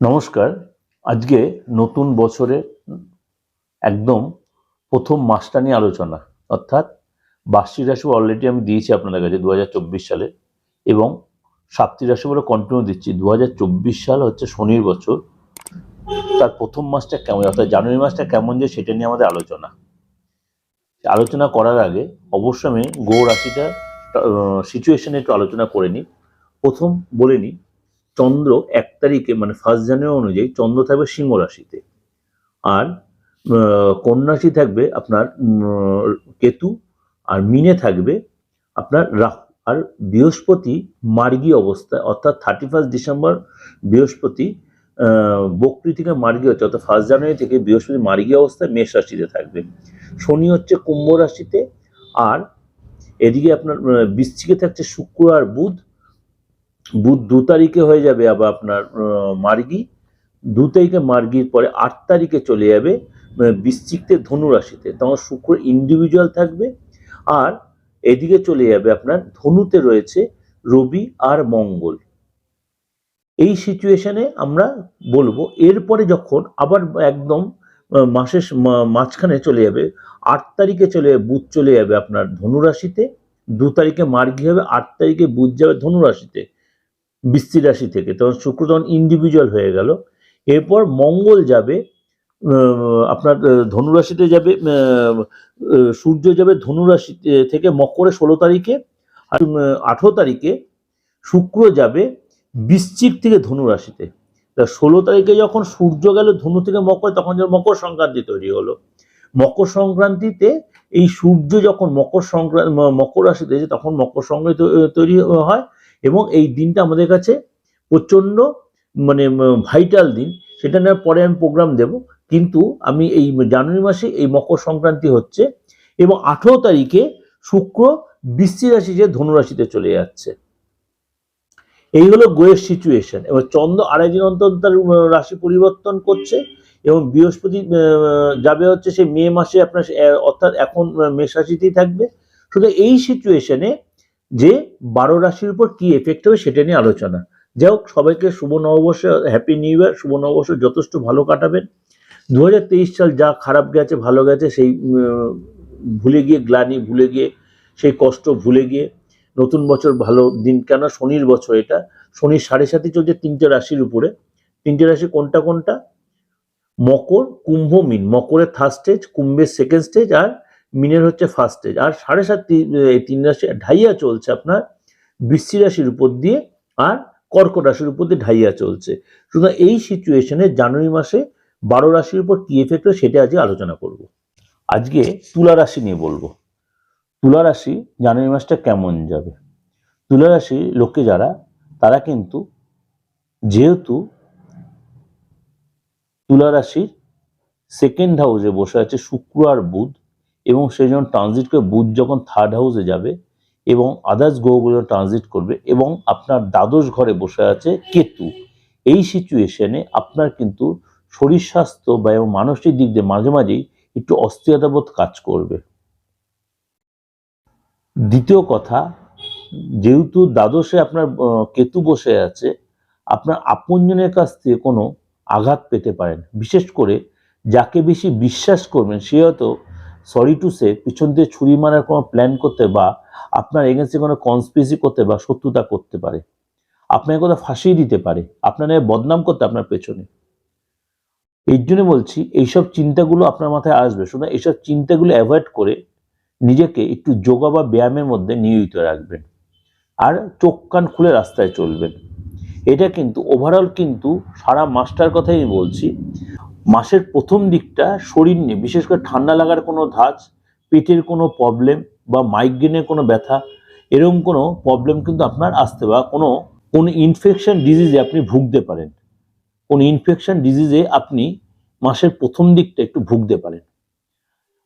নমস্কার। আজকে নতুন বছরে একদম প্রথম মাসটা নিয়ে আলোচনা, অর্থাৎ বার্ষিক রাশি অলরেডি আমি দিয়েছি আপনাদের কাছে দু হাজার চব্বিশ সালে এবং সাপ্তি রাশি বলে কন্টিনিউ দিচ্ছি। দু হাজার চব্বিশ সাল হচ্ছে শনির বছর। তার প্রথম মাসটা কেমন, অর্থাৎ জানুয়ারি মাসটা কেমন যে সেটা নিয়ে আমাদের আলোচনা। আলোচনা করার আগে অবশ্যই আমি গো রাশিটা সিচুয়েশনে একটু আলোচনা করে নিই। প্রথম বলে নিই চন্দ্র এক তারিখে মানে ফার্স্ট জানুয়ারি অনুযায়ী চন্দ্র থাকবে সিংহ রাশিতে। আর আহ, কন্যা রাশি থাকবে আপনার কেতু আর মিনে থাকবে আপনার রাহু। আর বৃহস্পতি মার্গী অবস্থায় অর্থাৎ থার্টি ফার্স্ট ডিসেম্বর বৃহস্পতি বকরি থেকে মার্গী হচ্ছে অর্থাৎ ফার্স্ট জানুয়ারি থেকে বৃহস্পতি মার্গী অবস্থায় মেষ রাশিতে থাকবে। শনি হচ্ছে কুম্ভ রাশিতে আর এদিকে আপনার বৃশ্চিকে থাকছে শুক্র আর বুধ বুধ দু তারিখে হয়ে যাবে আবার আপনার মার্গি। দু তারিখে মার্গির পরে আট তারিখে চলে যাবে আহ, বৃশ্চিকতে ধনু রাশিতে। তখন শুক্র ইন্ডিভিজুয়াল থাকবে আর এদিকে চলে যাবে আপনার ধনুতে রয়েছে রবি আর মঙ্গল। এই সিচুয়েশনে আমরা বলব এরপরে যখন আবার একদম মাসের মাঝখানে চলে যাবে আট তারিখে চলে যাবে বুধ চলে যাবে আপনার ধনুরাশিতে দু তারিখে মার্গি হবে আট তারিখে বুধ যাবে ধনু রাশিতে। বৃষ্টি রাশি থেকে। তখন শুক্র তখন ইন্ডিভিজুয়াল হয়ে গেল। এরপর মঙ্গল যাবে আপনার ধনুরাশিতে যাবে সূর্য যাবে ধনুরাশি থেকে মকরে ষোলো তারিখে আর আঠেরো তারিখে শুক্র যাবে বৃশ্চিক থেকে ধনুরাশিতে। তা ষোলো তারিখে যখন সূর্য গেল, ধনু থেকে মকর, তখন যখন মকর সংক্রান্তি তৈরি হলো। মকর সংক্রান্তিতে এই সূর্য যখন মকর সংক্রান্তি মকর রাশিতে তখন মকর সংক্রান্তি তৈরি হয়। এবং এই দিনটা আমাদের কাছে প্রচণ্ড মানে ভাইটাল দিন। সেটা নিয়ে পরে আমি প্রোগ্রাম দেব। কিন্তু আমি এই জানুয়ারি মাসে এই মকর সংক্রান্তি হচ্ছে এবং আঠেরো তারিখে শুক্র বৃষ্টি রাশি যে ধনুরাশিতে চলে যাচ্ছে। এই হলো গোয়ের সিচুয়েশন এবার চন্দ্র আড়াই দিন অন্তর তার রাশি পরিবর্তন করছে এবং বৃহস্পতি যাবে হচ্ছে সে মে মাসে আপনার, অর্থাৎ এখন মেষ রাশিতেই থাকবে। শুধু এই সিচুয়েশনে যে বারো রাশির উপর কি এফেক্ট হবে সেটা নিয়ে আলোচনা। যাই হোক, সবাইকে শুভ নববর্ষ হ্যাপি নিউ ইয়ার শুভ নববর্ষ, যথেষ্ট ভালো কাটাবেন। দু হাজার তেইশ সাল যা খারাপ গেছে, ভালো গেছে, সেই ভুলে গিয়ে, গ্লানি ভুলে গিয়ে, সেই কষ্ট ভুলে গিয়ে, নতুন বছর ভালো দিন কেন? শনির বছর এটা। শনির সাড়ে সাথে চলছে তিনটে রাশির উপরে। তিনটে রাশি কোনটা কোনটা? মকর, কুম্ভ মিন। মকরের থার্ড স্টেজ কুম্ভের সেকেন্ড স্টেজ আর মিনের হচ্ছে ফার্স্ট স্টেজ আর সাড়ে সাত তিন রাশি ঢাইয়া চলছে আপনার বৃষ্টি রাশির উপর দিয়ে আর কর্কট রাশির উপর দিয়ে ঢাইয়া চলছে। সুতরাং এই সিচুয়েশনে জানুয়ারি মাসে বারো রাশির উপর কি এফেক্ট হয় সেটা আজকে আলোচনা করব। আজকে তুলা রাশি নিয়ে বলব। তুলা রাশি জানুয়ারি মাসটা কেমন যাবে? তুলা রাশি লোকে যারা, তারা কিন্তু যেহেতু তুলা রাশির সেকেন্ড হাউসে বসে আছে শুক্র আর বুধ এবং সে যখন ট্রানজিট করে বুধ যখন থার্ড হাউসে যাবে এবং আদার্স গ্রহগুলো ট্রানজিট করবে এবং আপনার দ্বাদশ ঘরে বসে আছে কেতু, এই সিচুয়েশনে আপনার কিন্তু শরীর স্বাস্থ্য বা এবং মানসিক দিক দিয়ে মাঝে মাঝেই একটু অস্থিরতাবোধ কাজ করবে। দ্বিতীয় কথা, যেহেতু দ্বাদশে আপনার কেতু বসে আছে, আপনার আপনজনের কাছ থেকে কোনো আঘাত পেতে পারেন। বিশেষ করে যাকে বেশি বিশ্বাস করবেন, সে হয়তো সরি টু সে পিছন দিয়ে ছুরি মারার কোনো প্ল্যান করতে বা আপনার এগেন্সে কোনো কনস্পিরেসি করতে বা শত্রুতা করতে পারে। আপনাকে কোথাও ফাঁসিয়ে দিতে পারে। আপনার নামে বদনাম করতে আপনার পেছনে। এই জন্য বলছি, এইসব চিন্তাগুলো আপনার মাথায় আসবে। শুধু এইসব চিন্তাগুলো অ্যাভয়েড করে নিজেকে একটু যোগা বা ব্যায়ামের মধ্যে নিয়োজিত রাখবেন। আর চোখ কান খুলে রাস্তায় চলবেন। এটা কিন্তু ওভারঅল কিন্তু সারা মাস্টার কথাই আমি বলছি মাসের প্রথম দিকটা শরীর নিয়ে, বিশেষ করে ঠান্ডা লাগার কোনো ধাঁচ, পেটের কোনো প্রবলেম বা মাইগ্রেনের কোনো ব্যথা, এরকম কোনো প্রবলেম কিন্তু আপনার আসতে বা কোনো কোনো ইনফেকশন ডিজিজে আপনি ভুগতে পারেন। কোনো ইনফেকশন ডিজিজে আপনি মাসের প্রথম দিকটা একটু ভুগতে পারেন।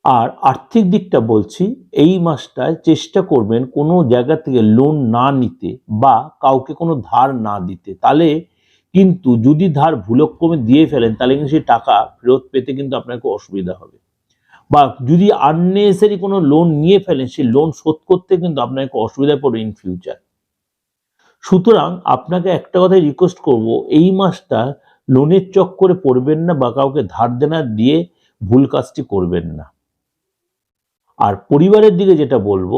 আর আর্থিক দিকটা বলছি, এই মাসটায় চেষ্টা করবেন কোনো জায়গা থেকে লোন না নিতে বা কাউকে কোনো ধার না দিতে। তাহলে কিন্তু যদি ধার ভুলক্রমে দিয়ে ফেলেন, তাহলে কিন্তু সেই টাকা ফেরত পেতে কিন্তু আপনাকে অসুবিধা হবে। বা যদি আননেসারি কোনো লোন নিয়ে ফেলেন, সেই লোন শোধ করতে কিন্তু আপনাকে অসুবিধায় পড়বে ইন ফিউচার সুতরাং আপনাকে একটা কথাই রিকোয়েস্ট করব, এই মাসটা লোনের চক্করে পড়বেন না বা কাউকে ধার দেনা দিয়ে ভুল কাজটি করবেন না। আর পরিবারের দিকে যেটা বলব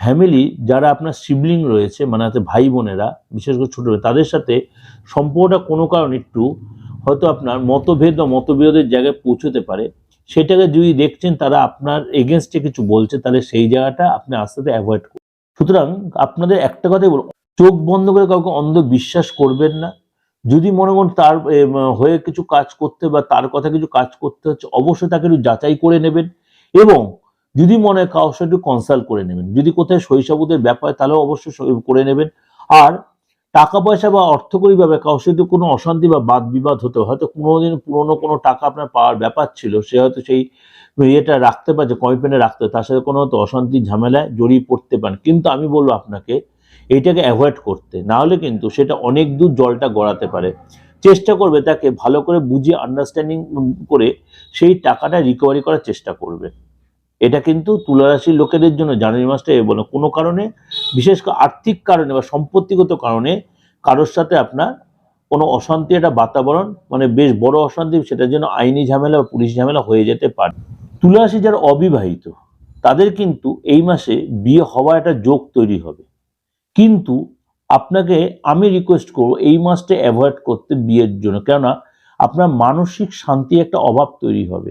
ফ্যামিলি যারা আপনার সিবলিং রয়েছে মানে হাতে ভাই বোনেরা, বিশেষ করে ছোট তাদের সাথে সম্পর্কটা কোনো কারণে একটু হয়তো আপনার মতভেদ বা মতবিরোধের জায়গায় পৌঁছতে পারে। সেটাকে যদি দেখছেন, তারা আপনার এগেনস্টে কিছু বলছে, তাহলে সেই জায়গাটা আপনি আস্তে আস্তে অ্যাভয়েড করুন। সুতরাং আপনাদের একটা কথাই বলুন চোখ বন্ধ করে কাউকে অন্ধ বিশ্বাস করবেন না। যদি মনে করেন তার হয়ে কিছু কাজ করতে বা তার কথা কিছু কাজ করতে হচ্ছে, অবশ্যই তাকে একটু যাচাই করে নেবেন এবং যদি মনে কারোর একটু কনসাল্ট করে নেবেন, যদি কোথায় শৈশবদের ব্যাপার, তাহলেও অবশ্যই করে নেবেন। আর টাকা পয়সা বা অর্থকরী ভাবে কারোর সাথে কোনো অশান্তি বা বাদ বিবাদ হতে হয়। হয়তো কোনোদিন পুরনো কোনো টাকা আপনার পাওয়ার ব্যাপার ছিল, সে হয়তো সেই ইয়েটা রাখতে পারছে কমিটমেন্টে রাখতে তার সাথে কোনো হয়তো অশান্তি, ঝামেলায় জড়িয়ে পড়তে পারেন। কিন্তু আমি বলব আপনাকে, এইটাকে অ্যাভয়েড করতে। না হলে কিন্তু সেটা অনেক দূর জলটা গড়াতে পারে। চেষ্টা করবে তাকে ভালো করে বুঝিয়ে আন্ডারস্ট্যান্ডিং করে সেই টাকাটা রিকভারি করার চেষ্টা করবে। এটা কিন্তু তুলারাশির লোকেদের জন্য জানুয়ারি মাসটা এ বলো, কোনো কারণে, বিশেষ করে আর্থিক কারণে বা সম্পত্তিগত কারণে কারোর সাথে আপনার কোনো অশান্তি, একটা বাতাবরণ মানে বেশ বড় অশান্তি, সেটার জন্য আইনি ঝামেলা বা পুলিশ ঝামেলা হয়ে যেতে পারে। তুলারাশি যারা অবিবাহিত, তাদের কিন্তু এই মাসে বিয়ে হওয়া একটা যোগ তৈরি হবে। কিন্তু আপনাকে আমি রিকোয়েস্ট করব এই মাসটা অ্যাভয়েড করতে বিয়ের জন্য, কেননা আপনার মানসিক শান্তি একটা অভাব তৈরি হবে।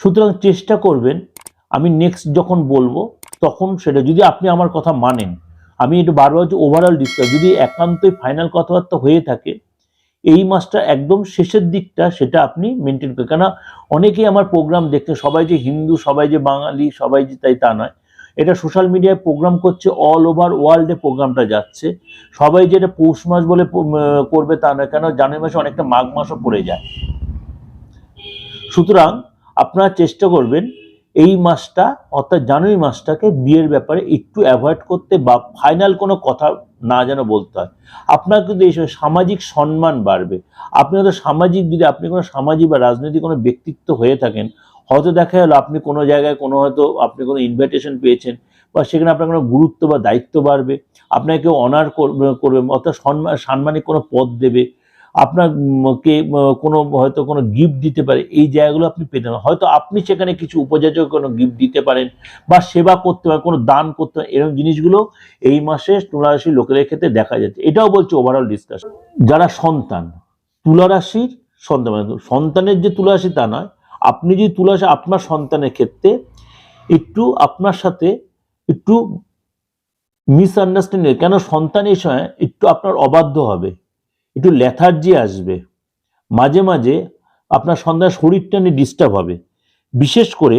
সুতরাং চেষ্টা করবেন আমি নেক্সট যখন বলব, তখন সেটা যদি আপনি আমার কথা মানেন, আমি একটু বারবার হচ্ছে ওভারঅল ডিসকাস যদি একান্তই ফাইনাল কথাবার্তা হয়ে থাকে, এই মাসটা একদম শেষের দিকটা সেটা আপনি মেনটেন করেন কেন অনেকেই আমার প্রোগ্রাম দেখতে, সবাই যে হিন্দু, সবাই যে বাঙালি, সবাই যে তাই তা নয়। এটা সোশ্যাল মিডিয়ায় প্রোগ্রাম করছে অল ওভার ওয়ার্ল্ডে প্রোগ্রামটা যাচ্ছে। সবাই যেটা পৌষ মাস বলে করবে তা নয় কেন জানুয়ারি মাসে অনেকটা মাঘ মাসও পড়ে যায়। সুতরাং আপনারা চেষ্টা করবেন এই মাসটা, অর্থাৎ জানুয়ারি মাসটাকে বিয়ের ব্যাপারে একটু অ্যাভয়েড করতে বা ফাইনাল কোনো কথা না যেন বলতে হয়। আপনার কিন্তু এই সামাজিক সম্মান বাড়বে। আপনি হয়তো সামাজিক, যদি আপনি কোনো সামাজিক বা রাজনৈতিক কোনো ব্যক্তিত্ব হয়ে থাকেন, হয়তো দেখা গেলো আপনি কোনো জায়গায় কোনো হয়তো আপনি কোনো ইনভাইটেশন পেয়েছেন বা সেখানে আপনার কোনো গুরুত্ব বা দায়িত্ব বাড়বে, আপনাকে অনার করবে, অর্থাৎ সম্মান সাম্মানিক কোনো পদ দেবে আপনার কে কোনো, হয়তো কোনো গিফট দিতে পারে, এই জায়গাগুলো আপনি পেতে পারেন। হয়তো আপনি সেখানে কিছু উপজাতীয় কোনো গিফট দিতে পারেন বা সেবা করতে পারেন, কোনো দান করতে পারেন, এরকম জিনিসগুলো এই মাসে তুলারাশির লোকেদের ক্ষেত্রে দেখা যাচ্ছে। এটাও বলছে ওভারঅল ডিসকাশন যারা সন্তান, তুলারাশির সন্তান মানে সন্তানের যে তুলারাশি তা নয়, আপনি যদি তুলারাশি আপনার সন্তানের ক্ষেত্রে একটু আপনার সাথে একটু মিসআন্ডারস্ট্যান্ডিং কেন সন্তান এই সময় একটু আপনার অবাধ্য হবে? একটু লেথার্জি আসবে। মাঝে মাঝে আপনার সন্তান শরীরটা নিয়ে ডিস্টার্ব হবে। বিশেষ করে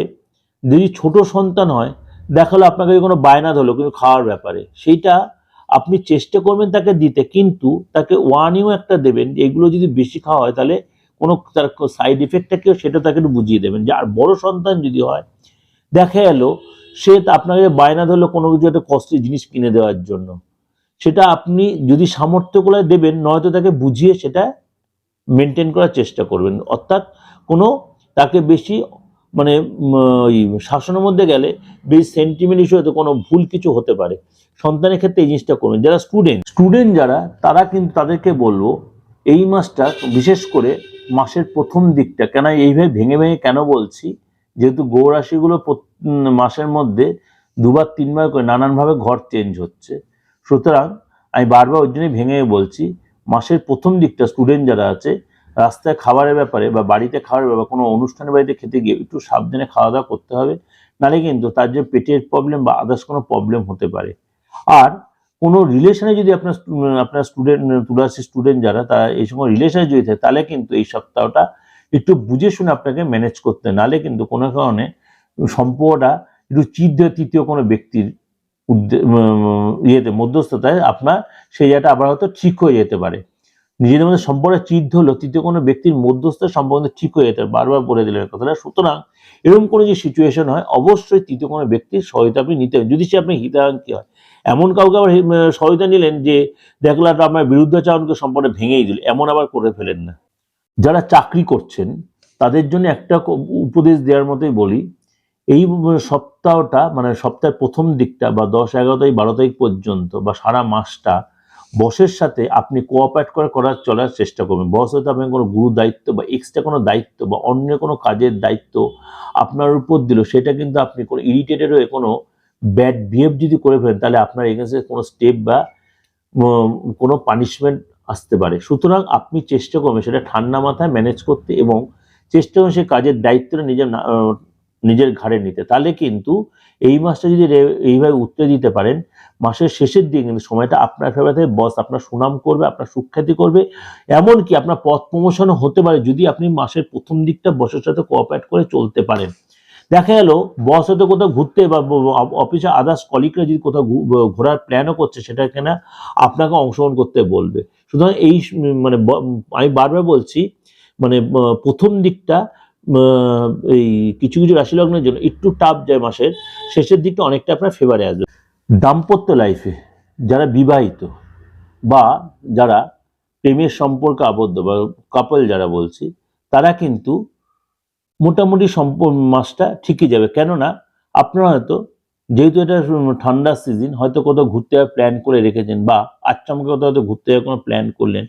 যদি ছোট সন্তান হয় দেখাল আপনাকে কোনো বায়না ধরলো কিন্তু খাওয়ার ব্যাপারে, সেইটা আপনি চেষ্টা করবেন তাকে দিতে, কিন্তু তাকে ওয়ানিও একটা দেবেন এগুলো যদি বেশি খাওয়া হয়, তাহলে কোনো তার সাইড ইফেক্টটা কেউ সেটা তাকে একটু বুঝিয়ে দেবেন। যে আর বড় সন্তান যদি হয়, দেখা গেলো সে আপনাকে বায়না ধরলো কোনো কিছু একটা কস্টলি জিনিস কিনে দেওয়ার জন্য। সেটা আপনি যদি সামর্থ্য করে দেবেন, নয়তো তাকে বুঝিয়ে সেটা মেনটেন করার চেষ্টা করবেন। অর্থাৎ কোনো তাকে বেশি মানে ওই শাসনের মধ্যে গেলে বেশি সেন্টিমেন্ট ইস্যু হয়তো কোনো ভুল কিছু হতে পারে। সন্তানের ক্ষেত্রে এই জিনিসটা করবেন। যারা স্টুডেন্ট স্টুডেন্ট যারা, তারা কিন্তু তাদেরকে বলব, এই মাসটা বিশেষ করে মাসের প্রথম দিকটা, কেন এইভাবে ভেঙে ভেঙে কেন বলছি, যেহেতু গৌরাশিগুলো মাসের মধ্যে দুবার তিনবার করে নানানভাবে ঘর চেঞ্জ হচ্ছে। সুতরাং আমি বারবার ওই জন্যই ভেঙে বলছি, মাসের প্রথম দিকটা স্টুডেন্ট যারা আছে, রাস্তায় খাবারের ব্যাপারে বা বাড়িতে খাবারের ব্যাপারে কোনো অনুষ্ঠানের বাড়িতে খেতে গিয়ে একটু সাবধানে খাওয়া দাওয়া করতে হবে, নাহলে কিন্তু তার যে পেটের প্রবলেম বা আদার্স কোনো প্রবলেম হতে পারে আর কোনো রিলেশনে যদি আপনার আপনার স্টুডেন্ট তুলাসী স্টুডেন্ট যারা, তারা এই সময় রিলেশনে যদি থাকে, তাহলে কিন্তু এই সপ্তাহটা একটু বুঝে শুনে আপনাকে ম্যানেজ করতে। নাহলে কিন্তু কোনো কারণে সম্পর্কটা একটু চিদ্ধ তৃতীয় কোনো ব্যক্তির ইয়েতে, মধ্যস্থতায় আপনার সেই জায়গাটা আবার হয়তো ঠিক হয়ে যেতে পারে। নিজেদের মধ্যে সম্পর্কে চিদ্ধ হলো তৃতীয় কোনো ব্যক্তির মধ্যস্থ সম্পর্ক ঠিক হয়ে যেতে বারবার বলে দিলেন কথাটা। সুতরাং এরকম কোনো যে সিচুয়েশন হয়, অবশ্যই তৃতীয় কোনো ব্যক্তির সহায়তা আপনি নিতে যদি সে আপনি হিতাকাঙ্ক্ষী হয়। এমন কাউকে আবার সহায়তা নিলেন যে দেখলাম আপনার বিরুদ্ধাচারণকে সম্পর্কে ভেঙেই দিল, এমন আবার করে ফেলেন না। যারা চাকরি করছেন, তাদের জন্য একটা উপদেশ দেওয়ার মতোই বলি এই সপ্তাহটা মানে সপ্তাহের প্রথম দিকটা বা দশ, এগারো তারিখ, বারো তারিখ পর্যন্ত বা সারা মাসটা বসের সাথে আপনি কোঅপারেট করে করার, চলার চেষ্টা করবেন। বস হয়তো আপনার কোনো গুরু দায়িত্ব বা এক্সট্রা কোনো দায়িত্ব বা অন্য কোনো কাজের দায়িত্ব আপনার উপর দিল, সেটা কিন্তু আপনি কোনো ইরিটেটেড হয়ে কোনো ব্যাড বিহেভ যদি করে ফেলেন, তাহলে আপনার এগেন্সে কোনো স্টেপ বা কোনো পানিশমেন্ট আসতে পারে। সুতরাং আপনি চেষ্টা করবেন সেটা ঠান্ডা মাথায় ম্যানেজ করতে এবং চেষ্টা করবেন সেই কাজের দায়িত্বটা নিজের নিজের ঘাড়ে নিতে। তাহলে কিন্তু এই মাসটা যদি এইভাবে উত্তর দিতে পারেন, মাসের শেষের দিকে কিন্তু সময়টা আপনার ফেভারে বস আপনার সুনাম করবে, আপনার সুখ্যাতি করবে। এমনকি আপনার পথ প্রমোশনও হতে পারে যদি আপনি মাসের প্রথম দিকটা বসের সাথে কোঅপারেট করে চলতে পারেন। দেখা গেল, বস হয়তো কোথাও ঘুরতে বা অফিসে আদার্স কলিগরা যদি কোথাও ঘোরার প্ল্যানও করছে, সেটা কেনা আপনাকে অংশগ্রহণ করতে বলবে। সুতরাং এই মানে আমি বারবার বলছি মানে প্রথম দিকটা এই কিছু কিছু রাশি লগ্নের জন্য একটু টাফ যায় মাসের, শেষের দিকটা অনেকটা আপনার ফেভারে আসবে। দাম্পত্য লাইফে যারা বিবাহিত বা যারা প্রেমের সম্পর্কে আবদ্ধ বা কাপল যারা বলছি, তারা কিন্তু মোটামুটি সম্প মাসটা ঠিকই যাবে। কেননা আপনারা হয়তো যেহেতু এটা ঠান্ডার সিজন হয়তো কোথাও ঘুরতে যাওয়ার প্ল্যান করে রেখেছেন বা আচমকা কোথাও হয়তো ঘুরতে যাওয়ার কোনো প্ল্যান করলেন,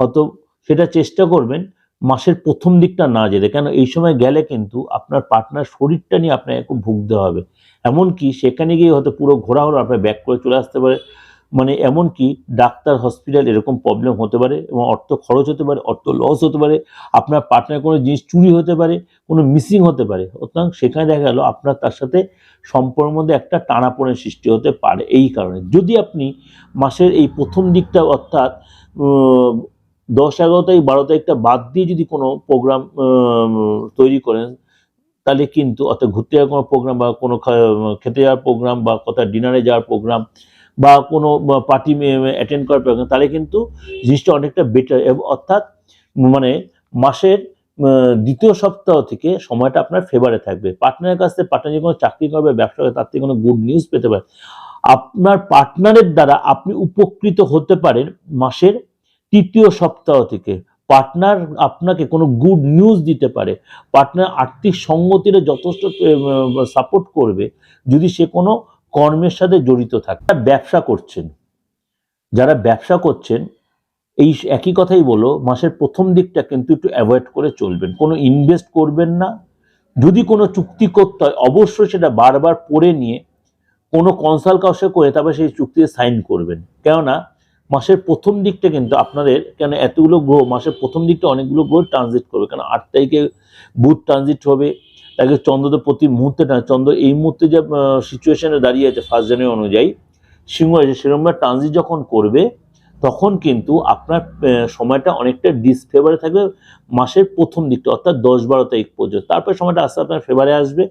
হয়তো সেটা চেষ্টা করবেন মাসের প্রথম দিকটা না যেতে, কেন এই সময় গেলে কিন্তু আপনার পার্টনার শরীরটা নিয়ে আপনাকে খুব ভুগতে হবে। এমনকি সেখানে গিয়ে হয়তো পুরো ঘোরা হলো আপনার ব্যাক করে চলে আসতে পারে। মানে এমনকি ডাক্তার হসপিটাল এরকম প্রবলেম হতে পারে এবং অর্থ খরচ হতে পারে, অর্থ লস হতে পারে, আপনার পার্টনার কোনো জিনিস চুরি হতে পারে, কোনো মিসিং হতে পারে। সুতরাং সেখানে দেখা গেল আপনার তার সাথে সম্পর্কের মধ্যে একটা টানাপোড়েন সৃষ্টি হতে পারে এই কারণে। যদি আপনি মাসের এই প্রথম দিকটা অর্থাৎ দশ এগারো তারিখ, বারো তারিখটা বাদ দিয়ে যদি কোনো প্রোগ্রাম তৈরি করেন, তাহলে কিন্তু অর্থাৎ ঘুরতে যাওয়ার কোনো প্রোগ্রাম বা কোনো খেতে যাওয়ার প্রোগ্রাম বা কোথাও ডিনারে যাওয়ার প্রোগ্রাম বা কোনো পার্টি অ্যাটেন্ড করার প্রোগ্রাম তাহলে কিন্তু জিনিসটা অনেকটা বেটার অর্থাৎ মানে মাসের দ্বিতীয় সপ্তাহ থেকে সময়টা আপনার ফেভারে থাকবে। পার্টনারের কাছ থেকে পার্টনার যে কোনো চাকরি করবে, ব্যবসা করবে, তার থেকে কোনো গুড নিউজ পেতে পারেন আপনার পার্টনারের দ্বারা আপনি উপকৃত হতে পারেন মাসের তৃতীয় সপ্তাহ থেকে পার্টনার আপনাকে কোনো গুড নিউজ দিতে পারে। পার্টনার আর্থিক সঙ্গতির যথেষ্ট সাপোর্ট করবে যদি সে কোনো কর্মের সাথে জড়িত থাকে। ব্যবসা করছেন, যারা ব্যবসা করছেন, এই একই কথাই বলো, মাসের প্রথম দিকটা কিন্তু একটু অ্যাভয়েড করে চলবেন। কোনো ইনভেস্ট করবেন না। যদি কোনো চুক্তি করতে হয়, অবশ্যই সেটা বারবার পড়ে নিয়ে কোনো কনসাল্ট কাউসে করে তারপরে সেই চুক্তিতে সাইন করবেন। কেননা মাসের প্রথম দিকটা কিন্তু আপনাদের, কেন এতগুলো গ্রহ মাসের প্রথম দিকটা অনেকগুলো গ্রহ ট্রানজিট করবে। কেন আট তারিখে বুধ ট্রানজিট হবে তাকে চন্দ্র তো প্রতি মুহূর্তে চন্দ্র এই মুহূর্তে যে সিচুয়েশনে দাঁড়িয়ে আছে ফার্স্ট জানুয়ারি অনুযায়ী, সিংহ আছে সেরকমভাবে ট্রানজিট যখন করবে, তখন কিন্তু আপনার সময়টা অনেকটা ডিসফেভারে থাকবে মাসের প্রথম দিকটা, অর্থাৎ দশ বারো তারিখ পর্যন্ত। তারপরে সময়টা আস্তে আপনার ফেভারে আসবে।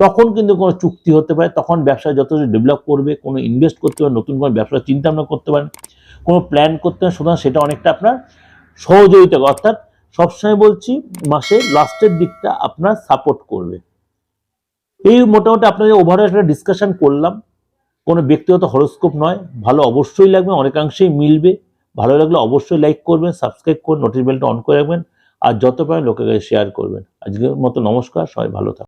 তখন কিন্তু কোনো চুক্তি হতে পারে, তখন ব্যবসা যথেষ্ট ডেভেলপ করবে, কোনো ইনভেস্ট করতে পারেন নতুন কোনো ব্যবসার চিন্তা ভাবনা করতে পারেন। কোনো প্ল্যান করতে পারেন সুতরাং সেটা অনেকটা আপনার সহযোগিতা। অর্থাৎ সবসময় বলছি মাসের লাস্টের দিকটা আপনার সাপোর্ট করবে। এই মোটামুটি আপনাদের ওভারঅল একটা ডিসকাশন করলাম। কোনো ব্যক্তিগত হরস্কোপ নয়, ভালো অবশ্যই লাগবে, অনেকাংশেই মিলবে। ভালো লাগলে অবশ্যই লাইক করবেন সাবস্ক্রাইব করে নোটিফিকেশনটা অন করে রাখবেন, আর যত পারেন লোকের কাছে শেয়ার করবেন। আজকের মতো নমস্কার, সবাই ভালো থাকুন।